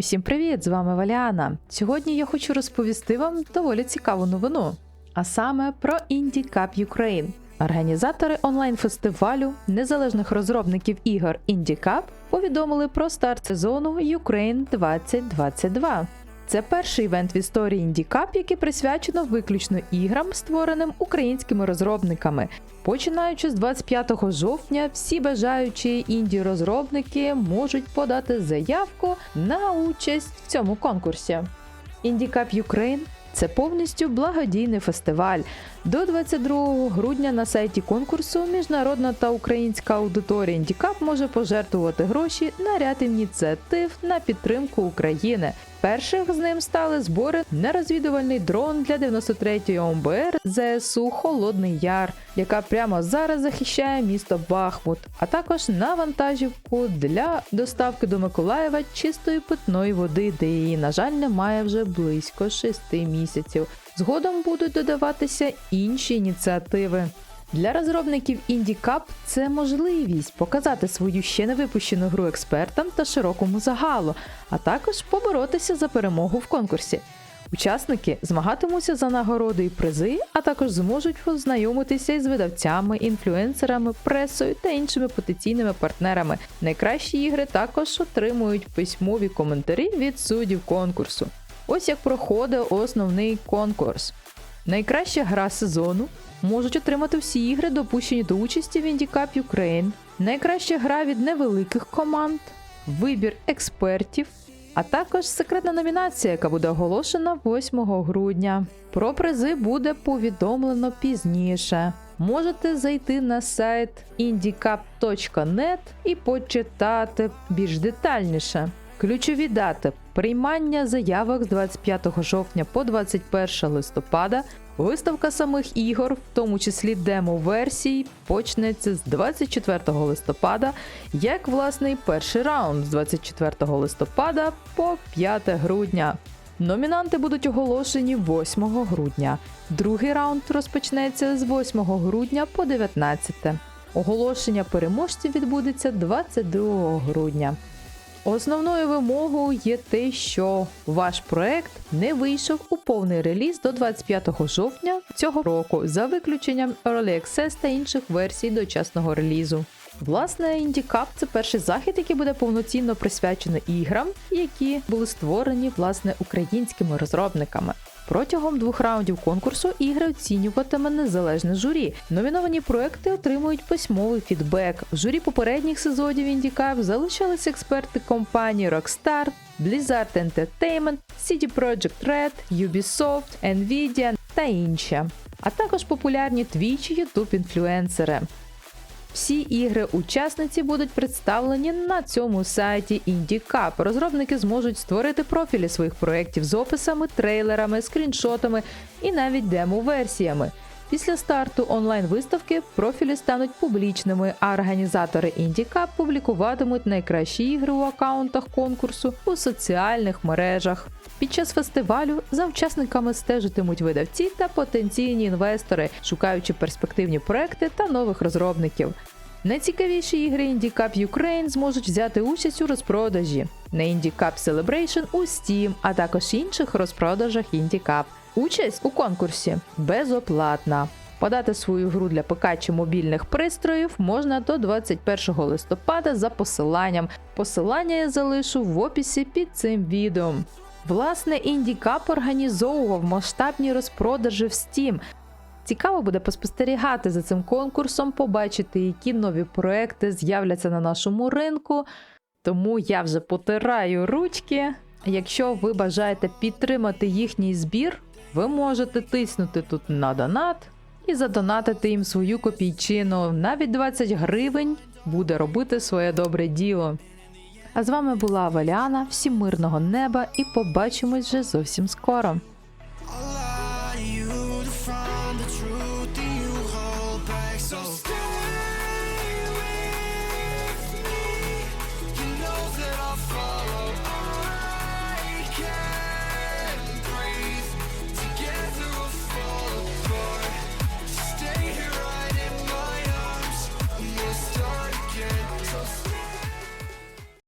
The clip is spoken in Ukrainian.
Усім привіт! З вами Валіана. Сьогодні я хочу розповісти вам доволі цікаву новину, а саме про Indie Cup Ukraine. Організатори онлайн-фестивалю незалежних розробників ігор Indie Cup повідомили про старт сезону Ukraine 2022. Це перший івент в історії Cup, який присвячено виключно іграм, створеним українськими розробниками. Починаючи з 25 жовтня, всі бажаючі інді-розробники можуть подати заявку на участь в цьому конкурсі. Cup Ukraine – це повністю благодійний фестиваль. До 22 грудня на сайті конкурсу міжнародна та українська аудиторія Cup може пожертвувати гроші на ряд ініціатив на підтримку України. Перших з ним стали збори на розвідувальний дрон для 93-ї ОМБР ЗСУ Холодний Яр, яка прямо зараз захищає місто Бахмут, а також на вантажівку для доставки до Миколаєва чистої питної води, де її, на жаль, немає вже близько 6 місяців. Згодом будуть додаватися інші ініціативи. Для розробників Indie Cup це можливість показати свою ще не випущену гру експертам та широкому загалу, а також поборотися за перемогу в конкурсі. Учасники змагатимуться за нагороди і призи, а також зможуть познайомитися із видавцями, інфлюенсерами, пресою та іншими потенційними партнерами. Найкращі ігри також отримують письмові коментарі від суддів конкурсу. Ось як проходить основний конкурс. Найкраща гра сезону можуть отримати всі ігри, допущені до участі в Indie Cup Ukraine. Найкраща гра від невеликих команд, вибір експертів, а також секретна номінація, яка буде оголошена 8 грудня. Про призи буде повідомлено пізніше. Можете зайти на сайт indiecup.net і почитати більш детальніше. Ключові дати приймання заявок з 25 жовтня по 21 листопада. Виставка самих ігор, в тому числі демо-версій, почнеться з 24 листопада, як власне і перший раунд з 24 листопада по 5 грудня. Номінанти будуть оголошені 8 грудня. Другий раунд розпочнеться з 8 грудня по 19. Оголошення переможців відбудеться 22 грудня. Основною вимогою є те, що ваш проект не вийшов у повний реліз до 25 жовтня цього року, за виключенням Early Access та інших версій дочасного релізу. Власне, IndieCup – це перший захід, який буде повноцінно присвячений іграм, які були створені власне українськими розробниками. Протягом двох раундів конкурсу ігри оцінюватиме незалежне журі. Номіновані проекти отримують письмовий фідбек. В журі попередніх сезонів Indie Cup експерти компанії Rockstar, Blizzard Entertainment, CD Projekt Red, Ubisoft, Nvidia та інші, а також популярні Twitch і Всі ігри-учасниці будуть представлені на цьому сайті IndieCup. Розробники зможуть створити профілі своїх проєктів з описами, трейлерами, скріншотами і навіть демо-версіями. Після старту онлайн-виставки профілі стануть публічними, а організатори IndieCup публікуватимуть найкращі ігри у аккаунтах конкурсу у соціальних мережах. Під час фестивалю за учасниками стежитимуть видавці та потенційні інвестори, шукаючи перспективні проекти та нових розробників. Найцікавіші ігри Indie Cup Ukraine зможуть взяти участь у розпродажі на Indie Cup Celebration у Steam, а також інших розпродажах Indie Cup. Участь у конкурсі безоплатна. Подати свою гру для ПК чи мобільних пристроїв можна до 21 листопада за посиланням. Посилання я залишу в описі під цим відео. Власне, Cup організовував масштабні розпродажі в Steam. Цікаво буде поспостерігати за цим конкурсом, побачити, які нові проекти з'являться на нашому ринку. Тому я вже потираю ручки. Якщо ви бажаєте підтримати їхній збір, ви можете тиснути тут на донат і задонатити їм свою копійчину. Навіть 20 гривень буде робити своє добре діло. А з вами була Валяна. Всім мирного неба і побачимось вже зовсім скоро.